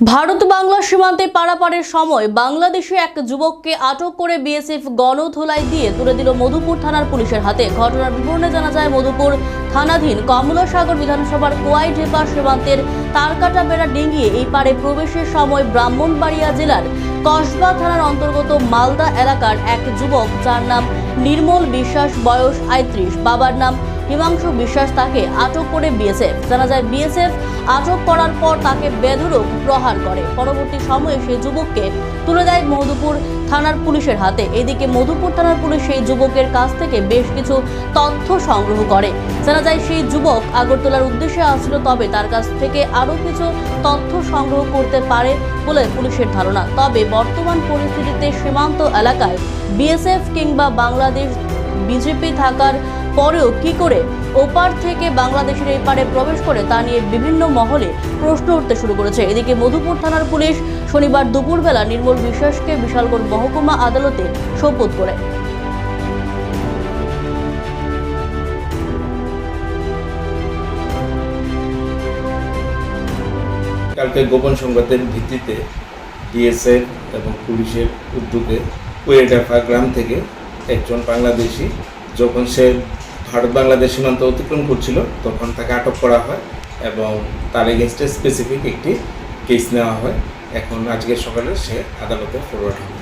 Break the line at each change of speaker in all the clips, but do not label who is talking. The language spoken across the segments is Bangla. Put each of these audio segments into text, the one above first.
ভারত বাংলা সীমান্তে পারাপারের সময় বাংলাদেশে এক যুবককে আটক করে বিএসএফ গণধোলাই দিয়ে তুলে দিল মধুপুর থানার পুলিশের হাতে। ঘটনার বিবরণে জানা যায়, মধুপুর থানাধীন কমলাসাগর বিধানসভার কোয়াইঢেপা সীমান্তের তারকাটা বেড়া ডিঙ্গিয়ে এই পারে প্রবেশের সময় ব্রাহ্মণবাড়িয়া জেলার কসবা থানার অন্তর্গত মালদা এলাকার এক যুবক, যার নাম নির্মল বিশ্বাস, বয়স আয়ত্রিশ। বাবার নাম হিমাংশু বিশ্বাস তাকে আটক করে বিএসএফ। জানা যায়, বিএসএফ আটক করার পর তাকে বেধরক প্রহার করে। পরবর্তী সময়ে সেই যুবককে তুলে দেয় মধুপুর থানার পুলিশের হাতে। এদিকে মধুপুর থানার পুলিশ সেই যুবকের কাছ থেকে বেশ কিছু তথ্য সংগ্রহ করে। জানা যায়, সেই যুবক আগরতলার উদ্দেশ্যে আসছিল, তবে তার কাছ থেকে আরও কিছু তথ্য সংগ্রহ করতে পারে বলে পুলিশের ধারণা। তবে বর্তমান পরিস্থিতিতে সীমান্ত এলাকায় বিএসএফ কিংবা বাংলাদেশ বিজেপি থাকার পরেও কি করে ওপার থেকে বাংলাদেশের এই পারে প্রবেশ করে তা নিয়ে বিভিন্ন মহলে প্রশ্ন উঠতে শুরু করেছে। এদিকে মধুপুর থানার পুলিশ শনিবার দুপুরবেলা নির্মল বিশ্বাসকে বিশালগড় মহকুমা আদালতে শপথ করে।
কালকে গোপন সংবাদের ভিত্তিতে ডিএসএফ এবং পুলিশের উদ্যোগে কুয়েডাফা গ্রাম থেকে একজন বাংলাদেশি যখন সে ভারত বাংলাদেশ সীমান্ত অতিক্রম করছিল তখন তাকে আটক করা হয় এবং তার এগেনস্টে স্পেসিফিক একটি কেস নেওয়া হয়। এখন আজকে সকালে সে আদালতে ফরওয়ার্ড হবে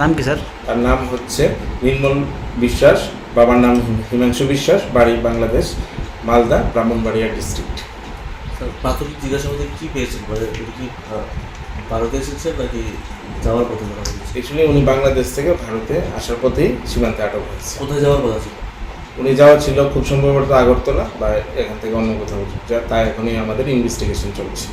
নাম কি স্যার?
তার নাম হচ্ছে নির্মল বিশ্বাস বাবার নাম হিমাংশু বিশ্বাস বাড়ি বাংলাদেশ মালদা ব্রাহ্মণবাড়িয়া ডিস্ট্রিক্ট
স্যার, প্রাথমিক জিজ্ঞাসাবাদে কি পেয়েছেন? মানে কি ভারতে এসেছেন নাকি যাওয়ার পথে ধরা হয়েছে?
উনি বাংলাদেশ থেকে ভারতে আসার পথেই সীমান্তে আটক হয়েছে।
কোথায় যাওয়ার কথা ছিল
উনি যাওয়া ছিল, খুব সম্ভবত আগরতলা বা এখান থেকে অন্য কোথাও। তাই এখনই আমাদের ইনভেস্টিগেশন চলছে।